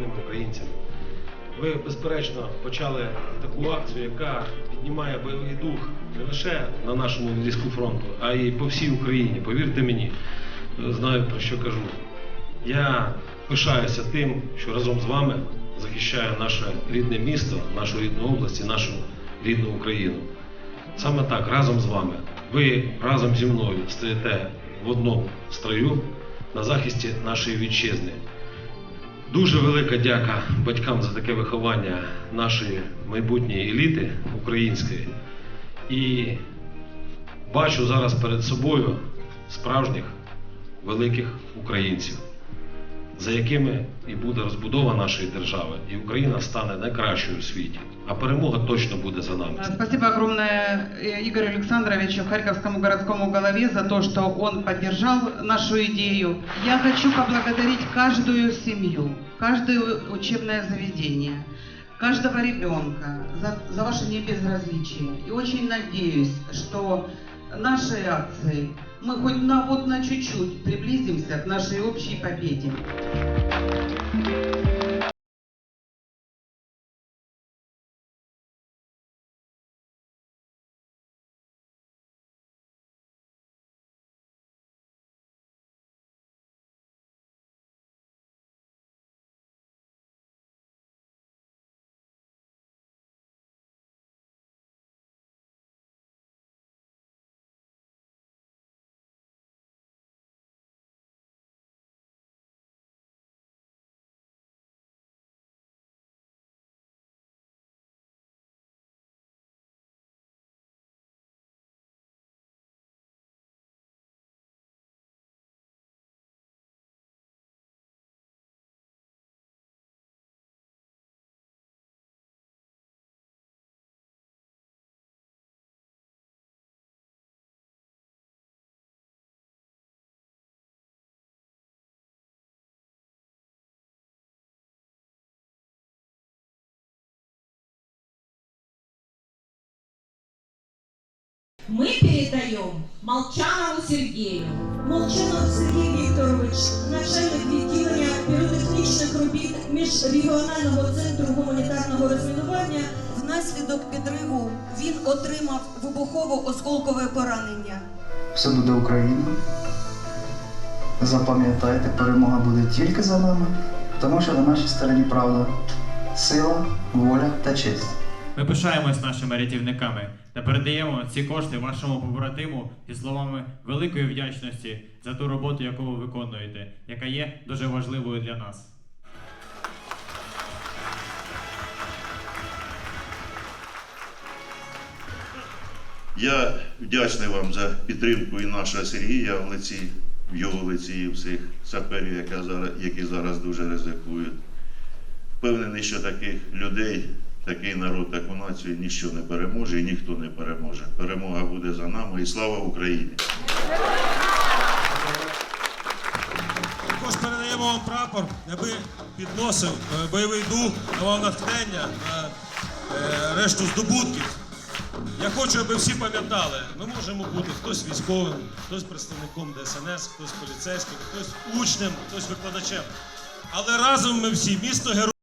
мирними українцями. Ви, безперечно, почали таку акцію, яка піднімає бойовий дух не лише на нашому відрізку фронту, а й по всій Україні. Повірте мені, знаю про що кажу. Я пишаюся тим, що разом з вами захищаю наше рідне місто, нашу рідну область і нашу рідну Україну. Саме так, разом з вами. Ви разом зі мною стоїте в одному строю на захисті нашої вітчизни. Дуже велика дяка батькам за таке виховання нашої майбутньої еліти української. І бачу зараз перед собою справжніх великих українців, за якими і буде розбудова нашої держави, і Україна стане найкращою у світі. А перемога точно буде за нами. Спасибо огромное э, Игорю Александровичу, Харьковскому городскому голове, за то, что он поддержал нашу идею. Я хочу поблагодарить каждую семью, каждое учебное заведение, каждого ребенка за, за ваше небезразличие. И очень надеюсь, что нашей акции мы хоть на, вот на чуть-чуть приблизимся к нашей общей победе. Мы передаем Молчанову Сергею. Молчанов Сергій Вікторович, начальник відділення піротехнічних робіт міжрегіонального центру гуманітарного розмінування. Внаслідок підриву він отримав вибухово-осколкове поранення. Все буде Україна. Запам'ятайте, перемога буде тільки за нами, тому що на нашій стороні правда, сила, воля та честь. Ми пишаємось нашими рятівниками та передаємо ці кошти вашому побратиму зі словами великої вдячності за ту роботу, яку ви виконуєте, яка є дуже важливою для нас. Я вдячний вам за підтримку і нашого Сергія в лиці, в його лиці і всіх саперів, яка зараз, які зараз дуже ризикують. Впевнений, що таких людей, такий народ, таку націю ніщо не переможе і ніхто не переможе. Перемога буде за нами і слава Україні! Також передаємо вам прапор, аби підносив е, бойовий дух, давав натхнення на е, решту здобутків. Я хочу, аби всі пам'ятали, ми можемо бути хтось військовим, хтось представником ДСНС, хтось поліцейським, хтось учнем, хтось викладачем. Але разом ми всі місто героїв.